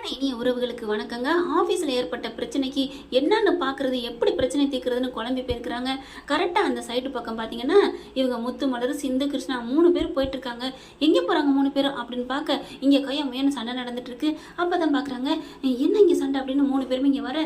அன்பான இனிய உறவுகளுக்கு வணக்கங்க. ஆஃபீஸில் ஏற்பட்ட பிரச்சனைக்கு என்னன்னு பார்க்கறது எப்படி பிரச்சனை தீர்க்குறதுன்னு குழம்பி போயிருக்கிறாங்க. கரெக்டாக அந்த சைடு பக்கம் பார்த்தீங்கன்னா இவங்க முத்து மலர் சிந்து கிருஷ்ணா மூணு பேர் போயிட்டு இருக்காங்க எங்கே போகிறாங்க மூணு பேரும் அப்படின்னு பார்க்க இங்கே கையா முயன்னு சண்டை நடந்துட்டு இருக்கு அப்போ தான் பார்க்குறாங்க என்ன இங்கே சண்டை அப்படின்னு மூணு பேரும் இங்கே வர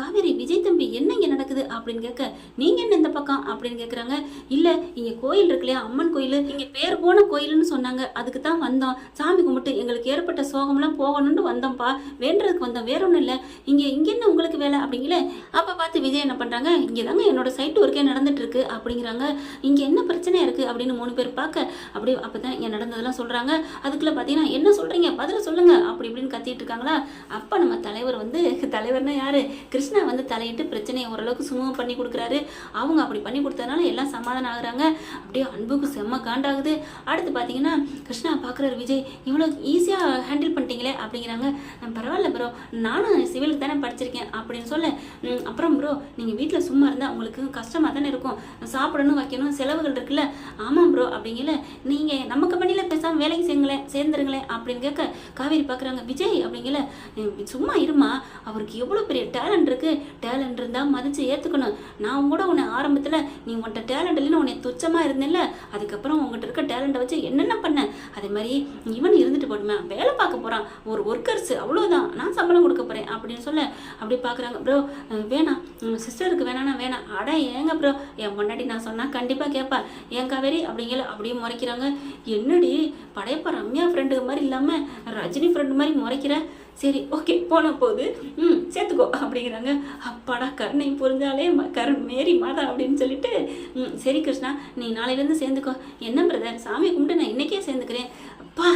காவேரி விஜய் தம்பி என்ன இங்கே நடக்குது அப்படின்னு கேட்க நீங்கள் என்ன இந்த பக்கம் அப்படின்னு கேட்குறாங்க இல்லை இங்கே கோயில் இருக்குல்லையா அம்மன் கோயில் இங்கே பேர் போன கோயில்னு சொன்னாங்க. அதுக்கு தான் வந்தோம். சாமி கும்பிட்டு எங்களுக்கு ஏற்பட்ட சோகம்லாம் போகணும்னு வந்தோம்ப்பா. வேண்டுறதுக்கு வந்தோம் வேற ஒன்றும் இல்லை. இங்கே இங்கே என்ன உங்களுக்கு வேலை அப்படிங்கல அப்போ பார்த்து விஜய் என்ன பண்ணுறாங்க இங்கே தாங்க என்னோட சைட் ஒர்க்கே நடந்துட்டு இருக்கு அப்படிங்கிறாங்க. இங்கே என்ன பிரச்சனை இருக்குது அப்படின்னு மூணு பேர் பார்க்க அப்படியே அப்போ தான் இங்கே நடந்ததெல்லாம் சொல்கிறாங்க அதுக்குள்ளே பார்த்தீங்கன்னா என்ன சொல்கிறீங்க பதில் சொல்லுங்கள் அப்படி இப்படின்னு கத்திட்டு இருக்காங்களா? அப்போ நம்ம தலைவர் வந்து தலைவர்னா யார்? கிருஷ்ணா வந்து தலையிட்டு பிரச்சனையை ஓரளவுக்கு சுமூகம் பண்ணி கொடுக்குறாரு. அவங்க அப்படி பண்ணி கொடுத்ததுனால எல்லாம் சமாதானம் ஆகுறாங்க. அப்படியே அன்புக்கு செம்ம காண்டாகுது. அடுத்து பார்த்தீங்கன்னா கிருஷ்ணா பார்க்குறாரு விஜய். இவ்வளோ ஈஸியாக ஹேண்டில் பண்ணிட்டீங்களே அப்படிங்கிறாங்க. பரவாயில்ல ப்ரோ நானும் சிவிலுக்கு தானே படிச்சிருக்கேன். அப்படின்னு சொல்ல. அப்புறம் ப்ரோ நீங்கள் வீட்டில் சும்மா இருந்தால் உங்களுக்கு கஷ்டமாக தானே இருக்கும். சாப்பிடணும் வைக்கணும் செலவுகள் இருக்குல்ல. ஆமாம் ப்ரோ அப்படிங்கல. நீங்கள் நம்ம கம்பெனியில் பேசாமல் வேலைக்கு சேர்ங்களேன் சேர்ந்துருங்களேன். அப்படின்னு கேட்க காவேரி பார்க்குறாங்க விஜய். அப்படிங்கல. சும்மா இருமா. அவருக்கு எவ்வளோ பெரிய டேலண்ட் இருக்குது டேலண்ட் இருந்தால் மதித்து ஏற்றுக்கணும் நான் கூட உன்னை ஆரம்பத்தில் நீ உன்கிட்ட டேலண்ட் இல்லைன்னு உன்னை துச்சமாக இருந்தேன்ல. அதுக்கப்புறம் உங்கள்கிட்ட இருக்க டேலண்ட்டை வச்சு என்னென்ன பண்ண? அதே மாதிரி இவன் இருந்துட்டு போடுமே வேலை பார்க்க போகிறான் ஒரு ஒர்க்கர்ஸ் அவ்வளோதான் நான் சம்பளம் கொடுக்க போகிறேன் அப்படின்னு சொல்ல அப்படி பார்க்குறாங்க ப்ரோ வேணாம். சிஸ்டருக்கு வேணானா வேணாம். அட ஏங்க ப்ரோ என் முன்னாடி நான் சொன்னால் கண்டிப்பாக கேட்பா ஏன் காவேரி? அப்படிங்கிற அப்படியே முறைக்கிறாங்க. என்னடி? படையப்பா ரம்யா ஃப்ரெண்டு மாதிரி இல்லாமல் ரஜினி ஃப்ரெண்டு மாதிரி முறைக்கிற? சரி ஓகே போன போது. ம் சேர்த்துக்கோ அப்படிங்கிறாங்க. அப்பாடா கருணை புரிஞ்சாலே கருண் மேரி மாதா அப்படின்னு சொல்லிட்டு ம் சரி கிருஷ்ணா நீ நாளையிலேருந்து சேர்ந்துக்கோ. என்ன பிரதர் சாமி கும்பிட்டு நான் இன்னைக்கே சேர்ந்துக்கிறேன். அப்பா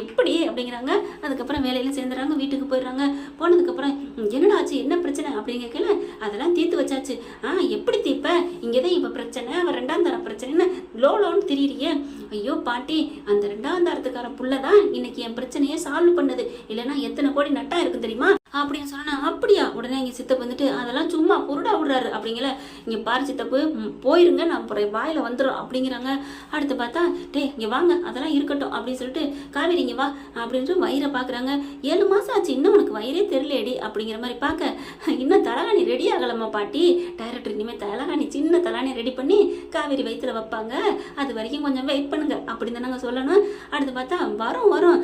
எப்படி அப்படிங்கிறாங்க. அதுக்கப்புறம் வேலையில சேர்ந்துறாங்க வீட்டுக்கு போயிடுறாங்க. போனதுக்கப்புறம் என்னடா ஆச்சு? என்ன பிரச்சனை? அப்படின்னு கேட்கல. அதெல்லாம் தீர்த்து வச்சாச்சு. ஆ எப்படி தீப்ப இங்கே தான் இப்போ பிரச்சனை. அவன் ரெண்டாம் தர பிரச்சனைன்னு லோ லோன்னு திரியிறியே. ஐயோ பாட்டி அந்த ரெண்டாம் தரத்துக்கார புள்ள தான் இன்னைக்கு என் பிரச்சனையை சால்வ் பண்ணுது. இல்லைன்னா எத்தனை கோடி நட்டா இருக்கும் தெரியுமா? அப்படின்னு சொன்னா அப்படியா? உடனே இங்க சித்தப்பு வந்துட்டு அதெல்லாம் சும்மா பொருடா விடுறாரு. அப்படிங்கல. இங்க பாரு சித்தப்பு போயிருங்க. நான் அப்புறம் வாயில வந்துடும் அப்படிங்கிறாங்க. அடுத்து பார்த்தா டேய் இங்க வாங்க. அதெல்லாம் இருக்கட்டும். அப்படின்னு சொல்லிட்டு காவேரி இங்க வா. அப்படின்ட்டு வயிறை பாக்குறாங்க ஏழு மாசம் ஆச்சு. இன்னும் உனக்கு வயிறே தெரியலடி அப்படிங்கிற மாதிரி பார்க்க இன்னும் தலகாணி ரெடி ஆகலாமா பாட்டி. டைரக்டர் இனிமேல் தலகாணி சின்ன தலகாணி ரெடி பண்ணி காவேரி வயிற்றுல வைப்பாங்க. அது வரைக்கும் கொஞ்சம் வெயிட் பண்ணுங்க. அப்படின்னு தானங்க சொல்லணும். அடுத்து பார்த்தா வரும் வரும்.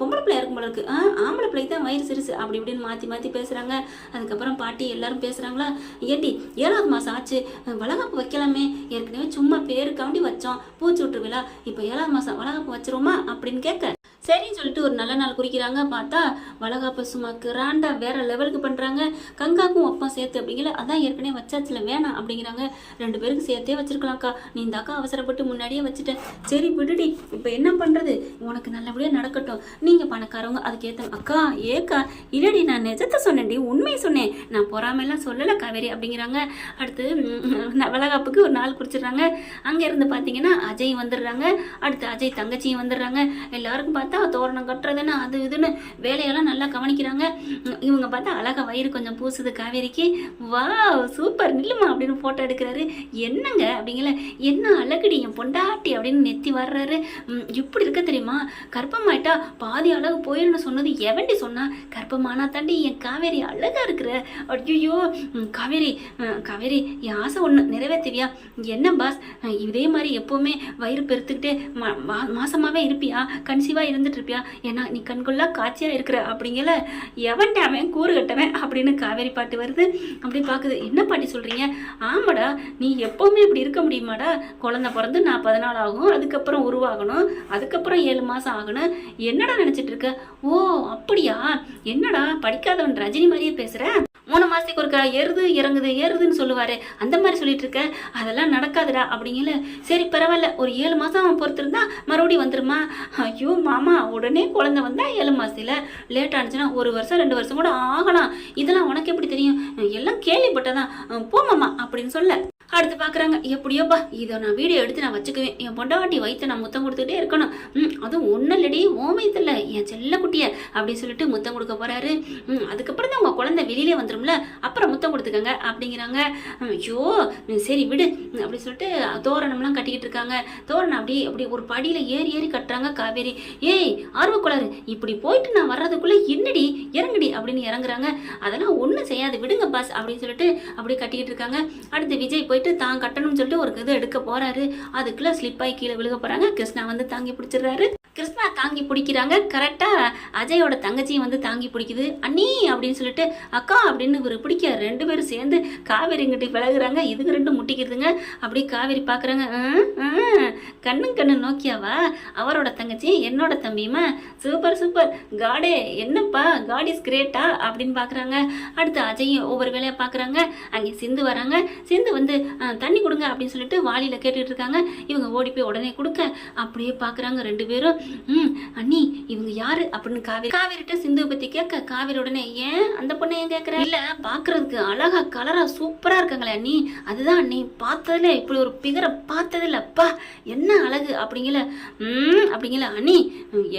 பொம்பளை பிள்ளை இருக்கும் போல இருக்கு. ஆ ஆம்பளை பிள்ளைக்கு தான் வயிறு சிறுசு. அப்படி இப்படின்னு மாற்றி மாற்றி பேசுகிறாங்க அதுக்கப்புறம் பாட்டி எல்லாரும் பேசுகிறாங்களா ஏட்டி ஏழாவது மாதம் ஆச்சு. அஹ் வளகாப்பு வைக்கலாமே. ஏற்கனவே சும்மா பேருக்காண்டி வச்சோம். பூச்சி விட்டுருவிழா இப்போ ஏழாவது மாதம் வளகாப்பு வச்சிருவோமா? அப்படின்னு கேட்க சரின்னு சொல்லிட்டு ஒரு நல்ல நாள் குறிக்கிறாங்க. பார்த்தா வளகாப்பு சும்மா கிராண்டா வேற லெவலுக்கு பண்ணுறாங்க கங்காக்கும் அப்பா சேர்த்து அப்படிங்கல அதான் ஏற்கனவே வச்சாச்சுல வேணாம் அப்படிங்கிறாங்க. ரெண்டு பேருக்கு சேர்த்தே வச்சிருக்கலாம்க்கா. நீ இந்த அக்கா அவசரப்பட்டு முன்னாடியே வச்சுட்டேன் சரி விடுடி. இப்போ என்ன பண்ணுறது உனக்கு நல்லபடியாக நடக்கட்டும். நீங்கள் பணக்காரவங்க அதுக்கேற்ற அக்கா ஏக்கா இல்லடி நான் நிஜத்தை சொன்னேன்டி உண்மையை சொன்னேன். நான் பொறாமையெல்லாம் சொல்லலை காவேரி அப்படிங்கிறாங்க. அடுத்து வளகாப்புக்கு ஒரு நாள் குறிச்சிடுறாங்க. அங்கே இருந்து பார்த்தீங்கன்னா அஜய் வந்துடுறாங்க. அடுத்து அஜய் தங்கச்சியும் வந்துடுறாங்க. எல்லாருக்கும் பார்த்தா தோரணம் கட்டுறதுன்னு அது இதுன்னு வேலையெல்லாம் நல்லா கவனிக்கிறாங்க. இவங்க பார்த்தா அழகா வயிறு கொஞ்சம் பூசுது காவேரிக்கு. வா சூப்பர் நில்லுமா அப்படின்னு ஃபோட்டோ எடுக்கிறாரு. என்னங்க? அப்படிங்கல. என்ன அழகுடி என் பொண்டாட்டி அப்படின்னு நெத்தி வர்றாரு. இப்படி இருக்க தெரியுமா? கர்ப்பமாயிட்டா பாதி அழகு போயிடும்னு சொன்னது எவண்டி சொன்னா? கர்ப்பமானா தாண்டி என் காவேரி அழகா இருக்கிற. ஐயோ காவேரி காவேரி என் ஆசை ஒன்று நிறைவேற்றுவியா என்ன பாஸ்? இதே மாதிரி எப்போவுமே வயிறு பெருத்துக்கிட்டு மா மா- மாசமாவே இருப்பியா? கன்சீவா இருந்துட்டு இருப்பியா ஏன்னா நீ கண்கொள்ளா காட்சியா இருக்கிற அப்படிங்கல எவன்டா அவன் கூறு கட்டவன் அப்படின்னு காவேரி பாட்டு வருது. அப்படி பார்க்குது என்ன பாட்டி சொல்றீங்க? ஆமாடா நீ எப்பவுமே இப்படி இருக்க முடியுமாடா? குழந்தை பிறந்து நான் பதினாலு ஆகும் அதுக்கப்புறம் உருவாகணும் அதுக்கப்புறம் ஏழு மாசம் ஆகணும். என்னடா நினைச்சிட்டு இருக்க ஓ அப்படியா? என்னடா படிக்காதவன் ரஜினி மாதிரியே பேசுற? மூணு மாசத்துக்கு ஒருக்கா ஏறுது இறங்குது ஏறுதுன்னு சொல்லுவாரு. அந்த மாதிரி சொல்லிட்டு இருக்க அதெல்லாம் நடக்காதுடா அப்படிங்கல. சரி பரவாயில்ல. ஒரு ஏழு மாசம் பொறுத்திருந்தா மறுபடியும் வந்துருமா? ஐயோ மாமா உடனே குழந்தை வந்தால் ஏழு மாசத்துல லேட் ஆனிச்சுன்னா ஒரு வருஷம் ரெண்டு வருஷம் கூட ஆகலாம். இதெல்லாம் உனக்கு எப்படி தெரியும்? எல்லாம் கேள்விப்பட்டதான். போமாம்மா அப்படின்னு சொல்ல. அடுத்து பார்க்குறாங்க எப்படியோப்பா இதை நான் வீடியோ எடுத்து நான் வச்சுக்குவேன். என் பொண்டாட்டி வயிற்று நான் முத்தம் கொடுத்துட்டே இருக்கணும். ம் அதுவும் ஒன்றும் இல்லடி ஓமயத்தில் என் செல்ல குட்டிய அப்படின்னு சொல்லிட்டு முத்தம் கொடுக்க போறாரு. ம் அதுக்கப்புறம் தான் உங்கள் குழந்தை வெளியிலே வந்துரும்ல அப்புறம் முத்தம் கொடுத்துக்கங்க அப்படிங்கிறாங்க. ம், ஐயோ சரி விடு அப்படின்னு அப்படி சொல்லிட்டு தோரணம்லாம் கட்டிக்கிட்டு இருக்காங்க. தோரணம் அப்படி அப்படி ஒரு படியில் ஏறி ஏறி கட்டுறாங்க காவேரி. ஏய் ஆர்வக்குளர் இப்படி போயிட்டு நான் வர்றதுக்குள்ள என்னடி இறங்குடி அப்படின்னு இறங்குறாங்க. அதெல்லாம் ஒன்றும் செய்யாது விடுங்க பாஸ் அப்படின்னு சொல்லிட்டு அப்படியே கட்டிக்கிட்டு இருக்காங்க. அடுத்து விஜய் போய் போயிட்டு தான் கட்டணும்னு சொல்லிட்டு ஒரு இது எடுக்க போறாரு. அதுக்குள்ள ஸ்லிப் ஆகி கீழே விழுக போறாங்க. கிருஷ்ணா வந்து தாங்கி பிடிச்சிடுறாரு. கிருஷ்ணா தாங்கி பிடிக்கிறாங்க. கரெக்டா அஜயோட தங்கச்சியும் வந்து தாங்கி பிடிக்குது. அண்ணி அப்படின்னு சொல்லிட்டு அக்கா அப்படின்னு இவர் பிடிக்க ரெண்டு பேரும் சேர்ந்து காவேரி கிட்ட விலகுறாங்க. இதுக்கு ரெண்டும் முட்டிக்கிறதுங்க. அப்படியே காவேரி பாக்குறாங்க. கண்ணும் கண்ணு நோக்கியாவா? அவரோட தங்கச்சி என்னோட தம்பியுமா? Super super. காடே என்னப்பா? காட் இஸ் கிரேட்டா அப்படின்னு பார்க்குறாங்க அடுத்து அஜயும் ஒவ்வொரு வேலையை பார்க்குறாங்க அங்கே சிந்து வராங்க. சிந்து வந்து தண்ணி கொடுங்க அப்படின்னு சொல்லிட்டு வாளியில் கேட்டுட்டு இருக்காங்க. இவங்க ஓடி போய் உடனே கொடுக்க அப்படியே பார்க்குறாங்க ரெண்டு பேரும். ம் அண்ணி இவங்க யாரு? அப்படின்னு காவேரி காவேரிட்ட சிந்துவை பற்றி கேட்க காவேரி உடனே ஏன் அந்த பொண்ணை ஏன் கேட்குற இல்லை பார்க்கறதுக்கு அழகா கலராக சூப்பராக இருக்காங்களே அண்ணி. அதுதான் அண்ணி பார்த்ததுல இப்படி ஒரு பிகரை பார்த்ததில்லப்பா. என்ன அழகு அப்படிங்கல? ம் அப்படிங்கல. அண்ணி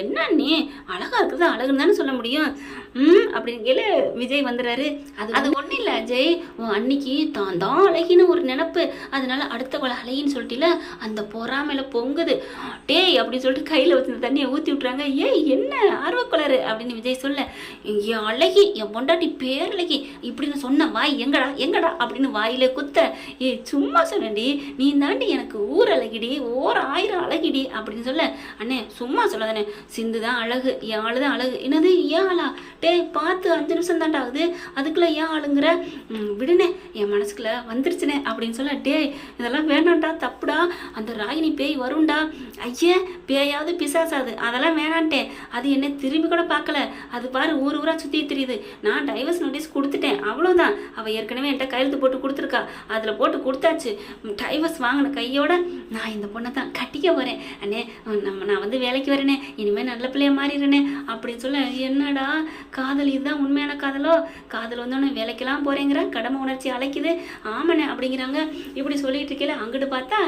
என்ன அண்ணி அழகா இருக்குது அழகுன்னு தானே சொல்ல முடியும்? ம் அப்படிங்கல விஜய் வந்துடுறாரு அது அது ஒன்றும் இல்லை அஜய். உன் அன்னைக்கு தான் தான் அழகின்னு ஒரு நினப்பு. அதனால அடுத்த கொலை அழகின்னு சொல்லிட்டுல அந்த பொறாமையில பொங்குது. டேய் அப்படின்னு சொல்லிட்டு கையில் வச்சு தண்ணியை ஊற்றி விட்றாங்க ஏய் என்ன ஆர்வக்குளரு அப்படின்னு விஜய் சொல்ல என் அழகி என் பொண்டாட்டி பேரழகி இப்படின்னு சொன்ன வாய் எங்கடா எங்கடா? அப்படின்னு வாயில குத்த. ஏய் சும்மா சொன்னேன்டி. நீ தாண்டி எனக்கு ஊர் அழகிடி. ஓரம் ஆயிரம் அழகிடி அப்படின்னு சொல்ல அண்ணே சும்மா சொல்லாதண்ணே சிந்து தான் அழகு என் ஆளு தான் அழகு. என்னது ஏன் ஆளா? டேய் பார்த்து அஞ்சு நிமிஷம் தாண்டா ஆகுது. அதுக்குள்ள ஏன் ஆளுங்கிற? விடுனே என் மனசுக்குள்ள வந்துருச்சுனே அப்படின்னு சொல்ல டேய் இதெல்லாம் வேணாம்டா தப்புடா. அந்த ராகினி பேய் வரும்டா. ஐயே பேயாவது பிசாசாது. அதெல்லாம் வேணான்ட்டேன் அது என்ன திரும்பி கூட பார்க்கல. அது பாரு ஊர் ஊரா சுற்றி தெரியுது. நான் டைவர்ஸ் நோட்டீஸ் கொடுத்துட்டேன். அவ்வளோதான் அவள் ஏற்கனவே என்கிட்ட கையெழுத்து போட்டு கொடுத்துருக்கா. அதில் போட்டு கொடுத்தாச்சு. டைவர்ஸ் வாங்கின கையோட நான் இந்த பொண்ணை தான் கட்டிக்க போகிறேன் அண்ணே நம்ம நான் வந்து வேலைக்கு வரேனே இனிமேல் நல்ல பிள்ளைய மாறிடுறேனே அப்படின்னு சொல்ல என்னடா காதல் இதுதான் உண்மையான காதலோ? காதல் வந்தோடனே வேலைக்கெல்லாம் போகிறேங்கிற கடமை உணர்ச்சி அழைக்குது ஆமாண்ணே அப்படிங்கிறாங்க. இப்படி சொல்லிட்டு இருக்கையில அங்கிட்டு பார்த்தா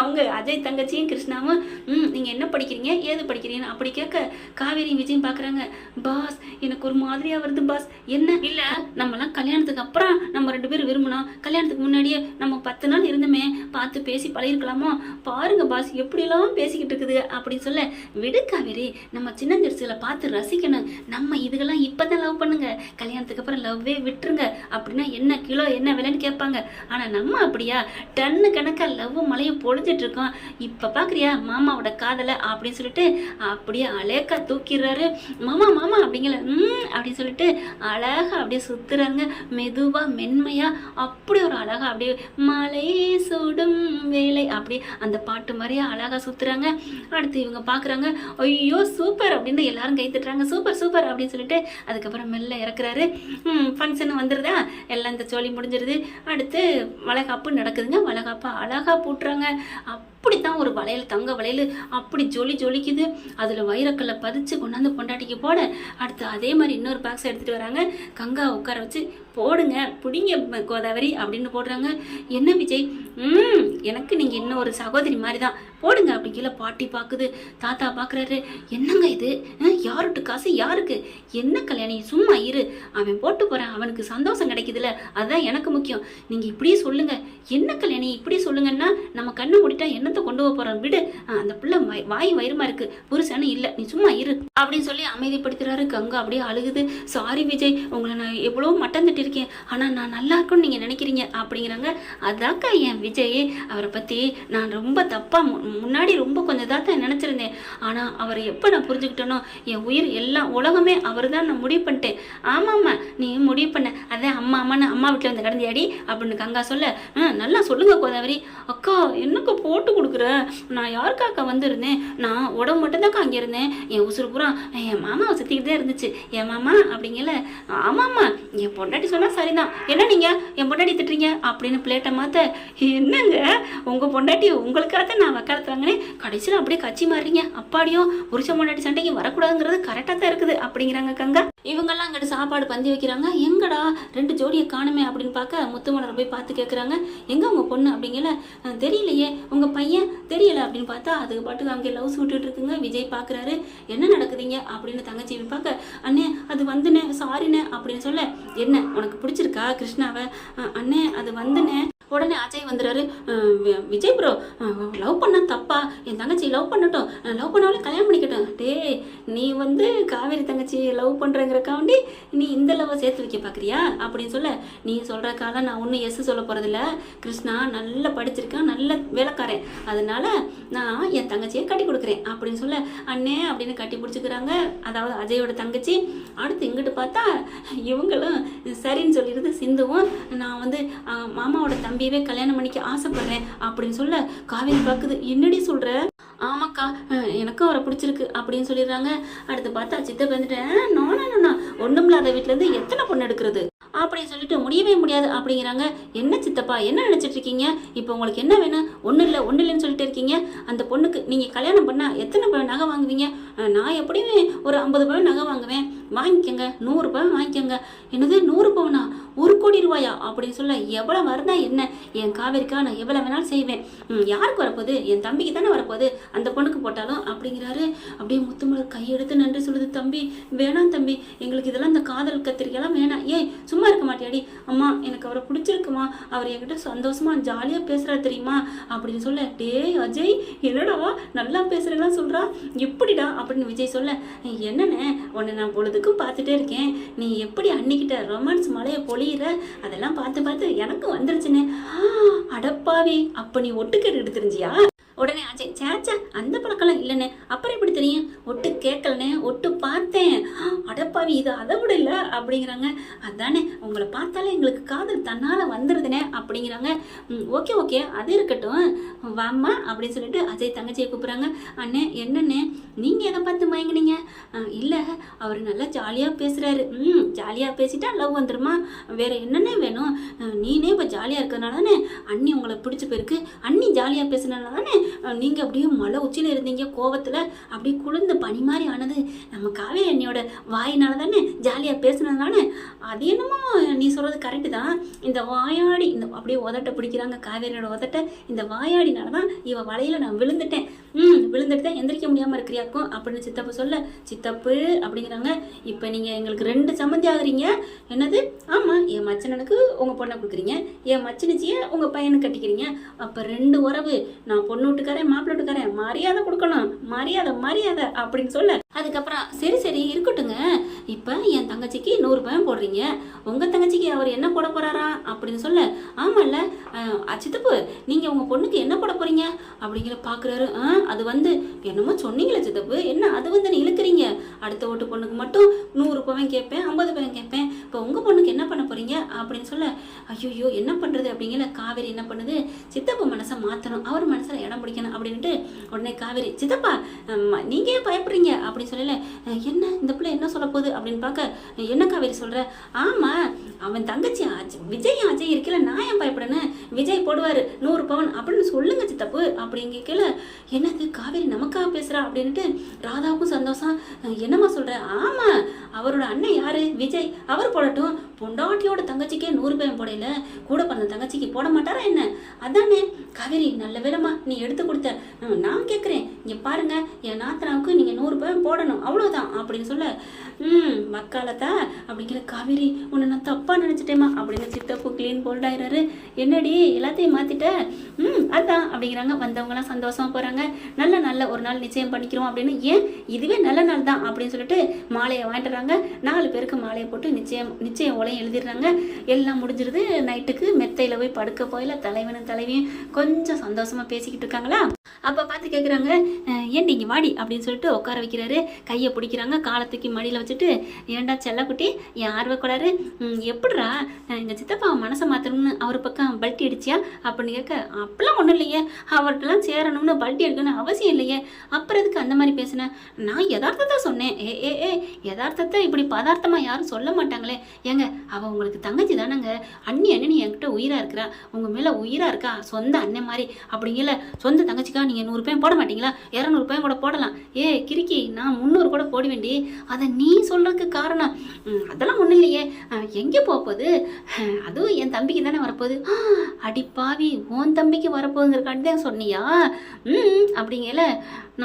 அவங்க அஜய் தங்கச்சியும் கிருஷ்ணாவும் ம் நீங்கள் என்ன படிக்கிறீங்க? ஏது படிக்கிறீங்க அப்படி கேட்க காவேரி விஜயும் பார்க்குறாங்க பாஸ் எனக்கு ஒரு மாதிரியாக வருது பாஸ். என்ன? இல்லை. நம்மலாம் கல்யாணத்துக்கு அப்புறம் நம்ம ரெண்டு பேரும் விரும்பினோம் கல்யாணத்துக்கு முன்னாடியே நம்ம பத்து நாள் இருந்தோமே பார்த்து பேசி பழகிருக்கலாமோ? பாருங்க பாஸ். எப்படியெல்லாம் பேசிக்கிட்டு இருக்குது அப்படின்னு சொல்ல விடு காவேரி நம்ம சின்ன பார்த்து ரசிக்கணும். நம்ம இதுக்கெல்லாம் இப்போ தான் லவ் பண்ணுங்க. கல்யாணத்துக்கு அப்புறம் லவ்வே விட்டுருங்க. அப்படின்னா என்ன கிலோ என்ன விலைன்னு கேட்பாங்க. ஆனால் நம்ம அப்படியா? டன்னு கணக்காக லவ் மலையை பொழிஞ்சிட்டு இருக்கோம். இப்போ பார்க்குறியா மாமாவோட காதலை அப்படின்னு சொல்லிட்டு அப்படியே அலேக்கா தூக்கிடுறாரு. மாமா மாமா அப்படிங்கிற ம் அப்படின்னு சொல்லிட்டு அழகா அப்படியே சுத்துறாங்க மெதுவாக மென்மையாக அப்படி ஒரு அழகா அப்படியே மலை சுடும் வேலை அப்படி அந்த பாட்டு மாதிரி மாதிரியே அழகா சுத்துறாங்க. அடுத்து இவங்க பார்க்குறாங்க ஐயோ சூப்பர் அப்படின்னு எல்லாரும் கை தட்டுறாங்க. சூப்பர் சூப்பர் அப்படின்னு சொல்லிட்டு அதுக்கப்புறம் மெல்ல இறக்குறாரு. ஃபங்க்ஷன் வந்துடுதா எல்லாம் இந்த சோழி முடிஞ்சிருது. அடுத்து வளைகாப்பு நடக்குதுங்க. வளைகாப்பு அழகா பூட்டுறாங்க. அப்படித்தான் ஒரு வளையல் தங்க வளையல் அப்படி ஜொலி ஜொலிக்குது. அதில் வைரக்கல்லை பதிச்சு கொண்டாந்து பொண்டாட்டிக்கு போட. அடுத்து அதே மாதிரி இன்னொரு பாக்ஸ் எடுத்துகிட்டு வராங்க. கங்கா உட்கார வச்சு போடுங்க பிடிங்க கோதாவரி அப்படின்னு போடுறாங்க. என்ன விஜய்? எனக்கு நீங்கள் இன்னும் ஒரு சகோதரி மாதிரி தான். போடுங்க அப்படி கீழே பாட்டி பார்க்குது தாத்தா பார்க்குறாரு என்னங்க இது? யாருட்டு காசு? யாருக்கு? என்ன கல்யாணி? சும்மா இரு. அவன் போட்டு போகிறான் அவனுக்கு சந்தோஷம் கிடைக்குதுல்ல அதுதான் எனக்கு முக்கியம். நீங்கள் இப்படியே சொல்லுங்கள் என்ன கல்யாணி? இப்படி சொல்லுங்கன்னா நம்ம கண்ணை மூடிட்டா என்னத்தை கொண்டு போக போகிறோம் விடு. அந்த பிள்ளை வாய் வயிறுமா இருக்கு. புருஷனு இல்லை. நீ சும்மா இரு. அப்படின்னு சொல்லி அமைதிப்படுத்துறாரு. கங்கா அப்படியே அழுகுது. சாரி விஜய். உங்களை நான் எவ்வளோ மட்டம் திட்டிருக்கேன். ஆனால் நான் நல்லா இருக்கும்னு நீங்கள் நினைக்கிறீங்க. அப்படிங்கிறாங்க. அதாக்கா என் விஜய். அவரை பற்றி நான் ரொம்ப தப்பாக முன்னாடி ரொம்ப கொஞ்சம் இதாக தான் நினச்சிருந்தேன். ஆனால் அவரை எப்போ நான் புரிஞ்சுக்கிட்டேனோ என் உயிர் எல்லாம் உலகமே அவர் தான் நான் முடிவு பண்ணிட்டேன். ஆமாம்மா நீ முடிவு பண்ண. அதான் அம்மா அம்மான்னு அம்மா வீட்டில் வந்து கடந்தியாடி அப்படின்னு கங்கா சொல்ல "ஆ, நல்லா சொல்லுங்க கோதாவரி. அக்கா என்னக்கா போட்டு கொடுக்குற? நான் யாருக்கா அக்கா வந்திருந்தேன்? நான் உடம்பு மட்டும்தான்க்கா அங்கே இருந்தேன். என் உசுறு பூரா என் மாமாவை சுற்றிக்கிட்டு தான் இருந்துச்சு. என் மாமா அப்படிங்கல ஆமாம்மா என் பொண்டாட்டி சொன்னால் சரிதான். என்ன நீங்கள் என் பொண்டாட்டி திட்டுறீங்க? அப்படின்னு பிளேட்டை மாற்ற என்னங்க? உங்கள் பொண்டாட்டி உங்களுக்காக தான் நான் வக்காலத்து இருக்கிறாங்கன்னே கடைசியில் அப்படியே கட்சி மாறுறீங்க. அப்பாடியும் புருஷ முன்னாடி சண்டைக்கு வரக்கூடாதுங்கிறது கரெக்டாக தான் இருக்குது அப்படிங்கிறாங்க கங்கா. இவங்கெல்லாம் அங்கிட்டு சாப்பாடு பந்தி வைக்கிறாங்க. எங்கடா ரெண்டு ஜோடியை காணுமே அப்படின்னு பார்க்க முத்துமலர் போய் பார்த்து கேட்குறாங்க எங்கே உங்கள் பொண்ணு அப்படிங்கல தெரியலையே. உங்கள் பையன் தெரியல. அப்படின்னு பார்த்தா அதுக்கு பாட்டுக்கு அங்கே லவ்ஸ் விட்டுட்டு இருக்குங்க விஜய் பார்க்குறாரு. என்ன நடக்குதுங்க? அப்படின்னு தங்கச்சி பார்க்க அண்ணே அது வந்துனே சாரிண்ணே அப்படின்னு சொல்ல என்ன உனக்கு பிடிச்சிருக்கா கிருஷ்ணாவை? அண்ணே அது வந்துனே உடனே அஜய் வந்துடுறாரு. விஜய் ப்ரோ லவ் பண்ணா தப்பா? என் தங்கச்சி லவ் பண்ணட்டும். லவ் பண்ணாலே கல்யாணம் பண்ணிக்கட்டும். டேய் நீ வந்து காவேரி தங்கச்சி லவ் பண்ணுறங்கிறக்காண்டி நீ இந்த லவ்வை சேர்த்து வைக்க பார்க்குறியா அப்படின்னு சொல்ல நீ சொல்கிறக்கால நான் ஒன்றும் எஸ் சொல்ல போகிறதில்ல கிருஷ்ணா நல்லா படிச்சிருக்கான் நல்ல வேலைக்காரன். அதனால நான் என் தங்கச்சியை கட்டி கொடுக்குறேன் அப்படின்னு சொல்ல அண்ணே அப்படின்னு கட்டி பிடிச்சிக்கிறாங்க. அதாவது அஜயோட தங்கச்சி. அடுத்து இங்கிட்டு பார்த்தா இவங்களும் சரின்னு சொல்லிடுது சிந்துவும் நான் வந்து மாமாவோட தம்பி தம்பியவே கல்யாணம் பண்ணிக்க ஆசைப்படுறேன் அப்படின்னு சொல்ல காவேரி பார்க்குது என்னடி சொல்கிற ஆமாக்கா எனக்கும் அவரை பிடிச்சிருக்கு அப்படின்னு சொல்லிடுறாங்க. அடுத்து பார்த்தா சித்த வந்துட்டேன் நானா நானா ஒன்றும் இல்லாத வீட்டிலேருந்து எத்தனை பொண்ணு எடுக்கிறது? அப்படின்னு சொல்லிட்டு முடியவே முடியாது அப்படிங்கிறாங்க. என்ன சித்தப்பா என்ன நினச்சிட்டு இருக்கீங்க? இப்போ உங்களுக்கு என்ன வேணும்? ஒன்றும் இல்லை ஒன்றும் இல்லைன்னு சொல்லிட்டு இருக்கீங்க. அந்த பொண்ணுக்கு நீங்கள் கல்யாணம் பண்ணால் எத்தனை பவுன் நகை வாங்குவீங்க? நான் எப்படியும் ஒரு ஐம்பது பவன் நகை வாங்குவேன். வாங்கிக்கோங்க நூறு வாங்கிக்கோங்க. என்னது நூறு பவுனா? ஒரு கோடி ரூபாயா? அப்படின்னு சொல்ல எவ்வளோ வருதா என்ன? என் காவேரிக்கா நான் எவ்வளோ வேணாலும் செய்வேன். யாருக்கு வரப்போகுது? என் தம்பிக்கு தானே வரப்போகுது? அந்த பொண்ணுக்கு போட்டாலும் அப்படிங்கிறாரு. அப்படியே முத்துமலர் கையெடுத்து நன்றி சொல்லுது தம்பி வேணாம் தம்பி. எங்களுக்கு இதெல்லாம் இந்த காதல் கத்திரிக்கெல்லாம் வேணாம். ஏய் சும்மா சும்மா இருக்க மாட்டியாடி. அம்மா எனக்கு அவரை பிடிச்சிருக்குமா? அவர் என்கிட்ட சந்தோஷமா ஜாலியாக பேசுகிறாரு தெரியுமா? அப்படின்னு சொல்ல டேய் அஜய் என்னடா நல்லா பேசுகிறேன்னா சொல்கிறா எப்படிடா அப்படின்னு விஜய் சொல்ல என்னண்ணே உன்னை நான் பொழுதுக்கும் பார்த்துட்டே இருக்கேன். நீ எப்படி அன்னிக்கிட்ட ரொமான்ஸ் மலையை பொழியிற? அதெல்லாம் பார்த்து பார்த்து எனக்கும் வந்துருச்சுன்னு ஆ, அடப்பாவி அப்போ நீ ஒட்டுக்கேடு எடுத்துருந்தியா? உடனே அஜய் சேச்சா அந்த பழக்கம்லாம் இல்லைண்ணே. அப்புறம் எப்படி தெரியும்? ஒட்டு கேட்கலண்ணே ஒட்டு பார்த்தேன். அடப்பாவி இது அதை விட இல்லை அப்படிங்கிறாங்க. அதானே உங்களை பார்த்தாலே எங்களுக்கு காதல் தன்னால் வந்துடுதுனே அப்படிங்கிறாங்க. ம், ஓகே ஓகே அது இருக்கட்டும். வாம்மா அப்படின்னு சொல்லிட்டு அஜய் தங்கச்சியை கூப்பிட்றாங்க. அண்ணே என்னண்ணே நீங்கள் எதை பார்த்து மயங்கினீங்க? இல்லை அவர் நல்லா ஜாலியாக பேசுகிறாரு ம் ஜாலியாக பேசிட்டா லவ் வந்துருமா? வேறு என்னென்ன வேணும்? நீனே இப்போ ஜாலியாக இருக்கிறதுனால தானே அண்ணி உங்களை பிடிச்சி போயிருக்கு. அண்ணி ஜாலியாக பேசுனதுனால தானே நீங்கள் அப்படியே மலை உச்சியில் இருந்தீங்க கோவத்தில் அப்படியே குளிர்ந்து பனி மாதிரி ஆனது. நம்ம காவேரி அண்ணியோட வாயினால தானே ஜாலியாக பேசுனதுனால? அது என்னமோ நீ சொல்கிறது கரெக்டு தான். இந்த வாயாடி இந்த அப்படியே உதட்ட பிடிக்கிறாங்க காவேரியோட உதட்ட. இந்த வாயாடினால தான் இவ வலையில் நான் விழுந்துட்டேன். ம் விழுந்துட்டு தான் எந்திரிக்க முடியாமல் இருக்கிறியாக்கும் அப்படின்னு சித்தப்பு சொல்ல சித்தப்பு அப்படிங்கிறாங்க. இப்போ நீங்கள் எங்களுக்கு ரெண்டு சம்மந்தி ஆகுறீங்க. என்னது? ஆமாம் என் மச்சனனுக்கு உங்கள் பொண்ணை கொடுக்குறீங்க. என் மச்சனிச்சியை உங்கள் பையனுக்கு கட்டிக்கிறீங்க. அப்போ ரெண்டு உறவு. நான் பொண்ணு வீட்டுக்காரன் மாப்பிள்ளை வீட்டுக்காரன். மரியாதை கொடுக்கணும். மரியாதை மரியாதை அப்படின்னு சொல்ல அதுக்கப்புறம் சரி சரி இருக்கட்டுங்க. இப்போ என் தங்கச்சிக்கு நூறு பயம் போடுறீங்க. உங்கள் தங்கச்சிக்கு அவர் என்ன போட போகிறாரா அப்படின்னு சொல்ல ஆமாம்ல அஹ், சித்தப்பு நீங்கள் உங்கள் பொண்ணுக்கு என்ன போட போகிறீங்க அப்படிங்கிற பார்க்குறாரு ஆ அது வந்து என்னமோ சொன்னீங்களே சித்தப்பு. என்ன அது வந்து நீ இழுக்கிறீங்க? அடுத்த ஓட்டு பொண்ணுக்கு மட்டும் நூறு பவன் கேட்பேன் ஐம்பது பவன் கேட்பேன். இப்போ உங்கள் பொண்ணுக்கு என்ன பண்ண போகிறீங்க அப்படின்னு சொல்ல ஐயோ என்ன பண்ணுறது அப்படிங்கிற காவேரி என்ன பண்ணுது? சித்தப்பு மனசை மாற்றணும் அவர் மனசில் இடம் பிடிக்கணும் அப்படின்ட்டு உடனே காவேரி சித்தப்பா நீங்கள் ஏன் பயப்படுறீங்க? அப்படின்னு சொல்லல. என்ன? இந்த பிள்ளை என்ன சொல்ல போகுது? அப்படின்னு பார்க்க என்ன காவேரி சொல்ற? ஆமா அவன் தங்கச்சி அஜய் விஜய் அஜய் இருக்கல நான் ஏன் பயப்படணும் விஜய் போடுவார் நூறு பவன் அப்படின்னு சொல்லுங்க சித்தப்பு அப்படிங்க கேள. என்னது காவேரி நமக்காக பேசுறா? அப்படின்ட்டு ராதாவுக்கும் சந்தோஷம். என்னம்மா சொல்ற? ஆமா அவரோட அண்ணன் யாரு? விஜய். அவர் போடட்டும். பொண்டாட்டியோட தங்கச்சிக்கே நூறு பேன் போடையில கூட பிறந்த தங்கச்சிக்கு போட மாட்டாரா என்ன? அதானே. காவேரி நல்ல வேலைம்மா. நீ எடுத்து கொடுத்த. நான் கேட்குறேன் இங்கே பாருங்க. என் நாத்தனாவுக்கு நீங்கள் நூறு பவன் போடணும். அவ்வளோதான் அப்படின்னு சொல்ல ம் மக்காலத்தா அப்படிங்கிற காவேரி உன்னை நான் தப்பாக நினச்சிட்டேம்மா. அப்படின்னு சித்தப்பு க்ளீன் போல்ட் ஆயிடுறாரு என்னடி? எல்லாத்தையும் மாற்றிட்ட ம் அதான். அப்படிங்கிறாங்க. வந்தவங்கலாம் சந்தோஷமா போகிறாங்க நல்ல நல்ல ஒரு நாள் நிச்சயம் பண்ணிக்கிறோம். அப்படின்னு ஏன்? இதுவே நல்ல நாள் தான் அப்படின்னு சொல்லிட்டு மாலையை வாங்கிட்டுறாங்க வச்சிடுறாங்க நாலு பேருக்கு மாலையை போட்டு நிச்சயம் நிச்சயம் ஓலையும் எழுதிடுறாங்க. எல்லாம் முடிஞ்சிருது. நைட்டுக்கு மெத்தையில் போய் படுக்க போயில தலைவனும் தலைவியும் கொஞ்சம் சந்தோஷமா பேசிக்கிட்டு இருக்காங்களா? அப்போ பார்த்து கேட்குறாங்க ஏன்டி இங்கே வாடி? அப்படின்னு சொல்லிட்டு உட்கார வைக்கிறாரு. கையை பிடிக்கிறாங்க. காலத்துக்கு மடியில் வச்சுட்டு ஏன்டா செல்லக்குட்டி என் ஆர்வக்கூடாரு எப்படிரா எங்கள் சித்தப்பா மனசை மாற்றணும்னு அவர் பக்கம் பல்ட்டி அடிச்சியா? அப்படின்னு கேட்க அப்படிலாம் ஒன்றும் இல்லையே. அவர்கிட்டலாம் சேரணும்னு பல்ட்டி எடுக்கணும்னு அவசியம் இல்லையே. அப்புறம் எதுக்கு அந்த மாதிரி பேசினேன் நான் யதார்த்தத்தை சொன்னேன். ஏ ஏ ஏ யதார்த்தத்தை இப்படி பதார்த்தமாக யாரும் சொல்ல மாட்டாங்களே. ஏங்க அவள் உங்களுக்கு தங்கச்சி தானங்க. அண்ணி அண்ணன் என்கிட்ட உயிராக இருக்கிறா. உங்கள் மேலே உயிராக இருக்கா? சொந்த அண்ணன் மாதிரி. அப்படிங்கல சொந்த தங்கச்சிக்கா நீங்கள் நூறு ரூபாயும் போட மாட்டீங்களா? இரநூறுபாயும் கூட போடலாம். ஏ கிறுக்கி நான் முந்நூறு கூட போட வேண்டி. அதை நீ சொல்கிறதுக்கு காரணம். அதெல்லாம் ஒன்றும் இல்லையே. எங்கே போகப்போகுது போகுது? அதுவும் என் தம்பிக்கு தானே வரப்போகுது. அடி பாவி உன் தம்பிக்கு வரப்போகுதுங்கிறக்காண்டி தான் சொன்னியா? ம் அப்படிங்கல.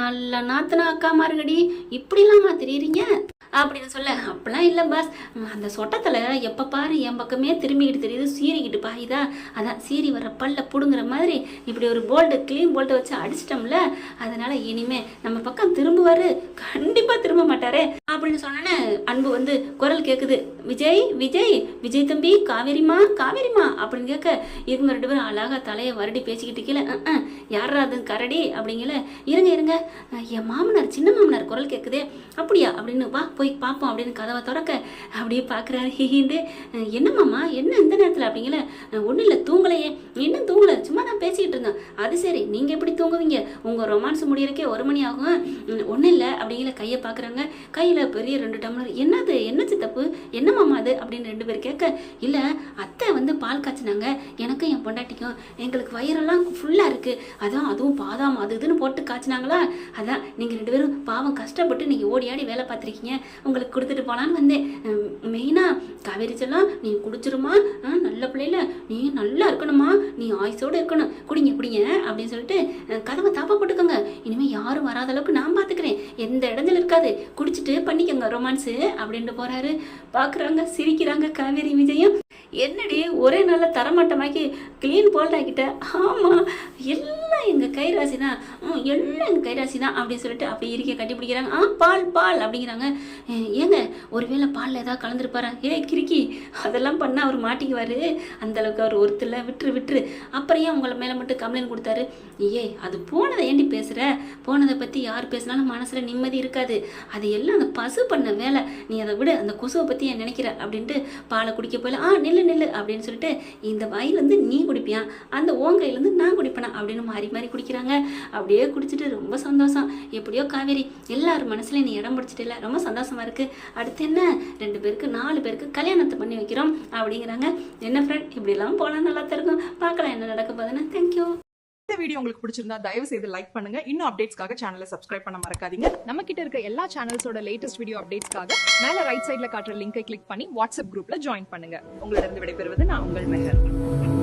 நல்ல நாத்தனா அக்கா மாருங்கடி இப்படிலாமா தெரியுறீங்க? அப்படின்னு சொல்ல அப்படிலாம் இல்லை பாஸ் அந்த சொட்டத்தில் எப்போ பாரு என் பக்கமே திரும்பிக்கிட்டு தெரியுது சீறிக்கிட்டு பாயுதா அதான் சீறி வர பல்ல பிடுங்குற மாதிரி இப்படி ஒரு போல்டு க்ளீன் போல்ட்டை வச்சு அடிச்சிட்டோம்ல அதனால இனிமே நம்ம பக்கம் திரும்புவார். கண்டிப்பாக திரும்ப மாட்டாரே. அப்படின்னு சொன்னோன்னே அன்பு வந்து குரல் கேட்குது விஜய் விஜய் விஜய் தம்பி காவேரிமா காவேரிமா அப்படின்னு கேட்க இவங்க ரெண்டு பேரும் அழகாக தலையை வருடி பேசிக்கிட்டு கீழே யாரா அது? கரடி? அப்படிங்கல இருங்க இருங்க. என் மாமனார் சின்ன மாமனார் குரல் கேட்குதே அப்படியா? அப்படின்னு வா போய் பார்ப்போம் அப்படின்னு கதவை திறக்க அப்படியே பார்க்குறாரு. ஹிஹிந்து என்னம்மாம்மா என்ன இந்த நேரத்தில் அப்படிங்கல? ஒன்றும் இல்லை தூங்கலையே. இன்னும் தூங்கலை. சும்மா நான் பேசிக்கிட்டு இருந்தேன். அது சரி நீங்கள் எப்படி தூங்குவீங்க? உங்கள் ரொமான்ஸ் முடியறக்கே ஒரு மணி ஆகும். ஒன்றும் இல்லை அப்படிங்கிற கையை பார்க்குறாங்க. கையில் பெரிய ரெண்டு டம்ளர் என்னது? என்ன சித்தப்பு? என்னம்மாம்மா அது? அப்படின்னு ரெண்டு பேர் கேட்க இல்லை அத்தை வந்து பால் காய்ச்சினாங்க. எனக்கும் என் பொண்டாட்டிக்கும் எங்களுக்கு வயிறெல்லாம் ஃபுல்லாக இருக்குது அதான் அதுவும் பாதாம் அது இதுன்னு போட்டு காய்ச்சினாங்களா? அதான் நீங்கள் ரெண்டு பேரும் பாவம் கஷ்டப்பட்டு நீங்கள் ஓடி ஆடி வேலை பார்த்துருக்கீங்க. உங்களுக்கு கொடுத்துட்டு போகலான்னு வந்தேன். மெயினாக காவேரி செல்லம் நீ குடிச்சிருமா? நல்ல பிள்ளைல நீ நல்லா இருக்கணுமா? நீ ஆயுசோடு இருக்கணும். குடிங்க குடிங்க அப்படின்னு சொல்லிட்டு கதவை தாப்பா போட்டுக்கோங்க. இனிமேல் யாரும் வராத அளவுக்கு நான் பார்த்துக்கிறேன் எந்த இடத்துல இருக்காது. குடிச்சிட்டு பண்ணிக்கோங்க ரொமான்ஸு அப்படின்ட்டு போகிறாரு பார்க்குறாங்க சிரிக்கிறாங்க காவேரி விஜயம். என்னடி ஒரே நாளில் தரமாட்டமாக்கி க்ளீன் போல்டாக்கிட்ட ஆமாம் எல்லாம் எங்கள் கைராசி தான் ம், எல்லாம் எங்கள் கைராசி தான் அப்படின்னு சொல்லிட்டு அப்படி இருக்க கட்டி பிடிக்கிறாங்க. ஆ பால் பால் அப்படிங்கிறாங்க. ஏங்க ஒருவேளை பாலில் ஏதாவது கலந்துருப்பாரா? ஏ கிறுக்கி அதெல்லாம் பண்ணால் அவர் மாட்டிக்குவார். அந்தளவுக்கு அவர் ஒருத்தரில் விட்டுரு விட்டுரு. அப்புறம் ஏன் உங்களை மேலே மட்டும் கம்ப்ளைண்ட் கொடுத்தாரு? ஏ அது போனதை ஏண்டி பேசுகிற போனதை பற்றி யார் பேசினாலும் மனசில் நிம்மதி இருக்காது. அது எல்லாம் அந்த பசு பண்ண வேலை. நீ அதை விடு அந்த கொசுவை பற்றி ஏன் நினைக்கிற? அப்படின்ட்டு பாலை குடிக்க போயில ஆ நில்லு நில்லு அப்படின்னு சொல்லிட்டு இந்த வாயிலேருந்து நீ குடிப்பியா? அந்த ஓங்கையிலேருந்து நான் குடிப்பேனா? அப்படின்னு மாறி மாறி குடிக்கிறாங்க. அப்படியே குடிச்சிட்டு ரொம்ப சந்தோஷம். எப்படியோ காவேரி எல்லார் மனசுலையும் நீ இடம் பிடிச்சிட்டில ரொம்ப சந்தோஷம். இருக்கு. அடுத்து என்ன? ரெண்டு பேருக்கு நாலு பேருக்கு கல்யாணத்தை பண்ணி வைக்கிறோம் அப்படிங்கிறாங்க. என்ன ஃப்ரெண்ட் இப்படிலாம் போனால் நல்லா இருக்கும் பார்க்கலாம் என்ன நடக்க போகுதுன்னு. தேங்க்யூ இந்த வீடியோ உங்களுக்கு பிடிச்சிருந்தா தயவு செய்து லைக் பண்ணுங்க. இன்னும் அப்டேட்ஸ்க்காக சேனலை சப்ஸ்கிரைப் பண்ண மறக்காதீங்க. நம்ம கிட்ட இருக்க எல்லா சேனல்ஸோட லேட்டஸ்ட் வீடியோ அப்டேட்ஸ்க்காக மேல ரைட் சைடுல காட்டுற லிங்கை கிளிக் பண்ணி வாட்ஸ்அப் குரூப்ல ஜாயின் பண்ணுங்க. உங்களிடம் விடைபெறுவது நான் உங்கள் மெஹர்.